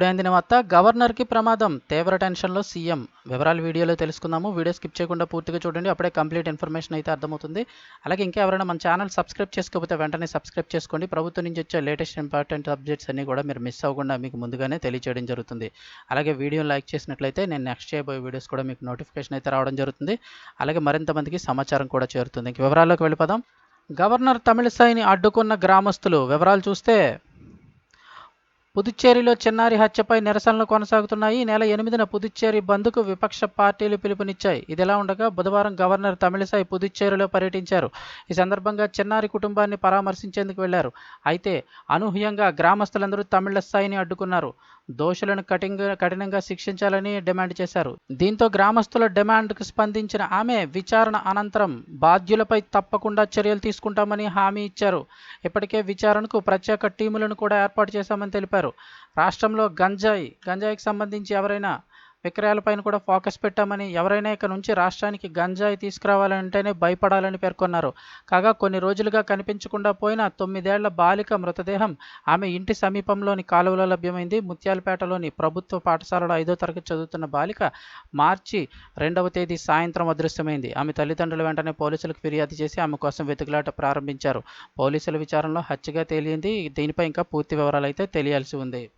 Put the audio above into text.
ఇప్పుడే అందిన వార్త గవర్నర్కి ప్రమాదం. తీవ్ర టెన్షన్లో సీఎం. వివరాలు వీడియోలో తెలుసుకుందాము. వీడియో స్కిప్ చేయకుండా పూర్తిగా చూడండి. అప్పుడే కంప్లీట్ ఇన్ఫర్మేషన్ అయితే అర్థమవుతుంది. అలాగే ఇంకా ఎవరైనా మన ఛానల్ సబ్స్క్రైబ్ చేసుకోకపోతే వెంటనే సబ్స్క్రైబ్ చేసుకోండి. ప్రభుత్వం నుంచి వచ్చే లేటెస్ట్ ఇంపార్టెంట్ అప్డేట్స్ అన్ని కూడా మీరు మిస్ అవ్వకుండా మీకు ముందుగానే తెలియజేయడం జరుగుతుంది. అలాగే వీడియో లైక్ చేసినట్లయితే నేను నెక్స్ట్ చేయబోయే వీడియోస్ కూడా మీకు నోటిఫికేషన్ అయితే రావడం జరుగుతుంది. అలాగే మరింత మందికి సమాచారం కూడా చేరుతుంది. ఇంక వివరాల్లోకి వెళ్ళిపోదాం. గవర్నర్ తమిళసాయిని అడ్డుకున్న గ్రామస్తులు. వివరాలు చూస్తే పుదుచ్చేరిలో చిన్నారి హత్యపై నిరసనలు కొనసాగుతున్నాయి. ఈ నెల ఎనిమిదిన పుదుచ్చేరి బంద్కు విపక్ష పార్టీలు పిలుపునిచ్చాయి. ఇదిలా ఉండగా బుధవారం గవర్నర్ తమిళసాయి పుదుచ్చేరిలో పర్యటించారు. ఈ సందర్భంగా చిన్నారి కుటుంబాన్ని పరామర్శించేందుకు వెళ్ళారు. అయితే అనూహ్యంగా గ్రామస్తులందరూ తమిళసాయిని అడ్డుకున్నారు. దోషులను కఠినంగా కఠినంగా శిక్షించాలని డిమాండ్ చేశారు. దీంతో గ్రామస్తుల డిమాండ్కు స్పందించిన ఆమె విచారణ అనంతరం బాధ్యులపై తప్పకుండా చర్యలు తీసుకుంటామని హామీ ఇచ్చారు. ఇప్పటికే విచారణకు ప్రత్యేక టీములను కూడా ఏర్పాటు చేశామని తెలిపారు. తెలిపారు రాష్ట్రంలో గంజాయి గంజాయికి సంబంధించి ఎవరైనా విక్రయాలపైన కూడా ఫోకస్ పెట్టామని ఎవరైనా ఇక నుంచి రాష్ట్రానికి గంజాయి తీసుకురావాలంటేనే భయపడాలని పేర్కొన్నారు. కాగా కొన్ని రోజులుగా కనిపించకుండా పోయిన తొమ్మిదేళ్ళ బాలిక మృతదేహం ఆమె ఇంటి సమీపంలోని కాలువలో లభ్యమైంది. ముత్యాలపేటలోని ప్రభుత్వ పాఠశాలలో ఐదో తరగతి చదువుతున్న బాలిక మార్చి రెండవ తేదీ సాయంత్రం అదృశ్యమైంది. ఆమె తల్లిదండ్రులు వెంటనే పోలీసులకు ఫిర్యాదు చేసి ఆమె కోసం వెతుకులాట ప్రారంభించారు. పోలీసుల విచారణలో హత్యగా తేలింది. దీనిపై ఇంకా పూర్తి వివరాలు అయితే తెలియాల్సి ఉంది.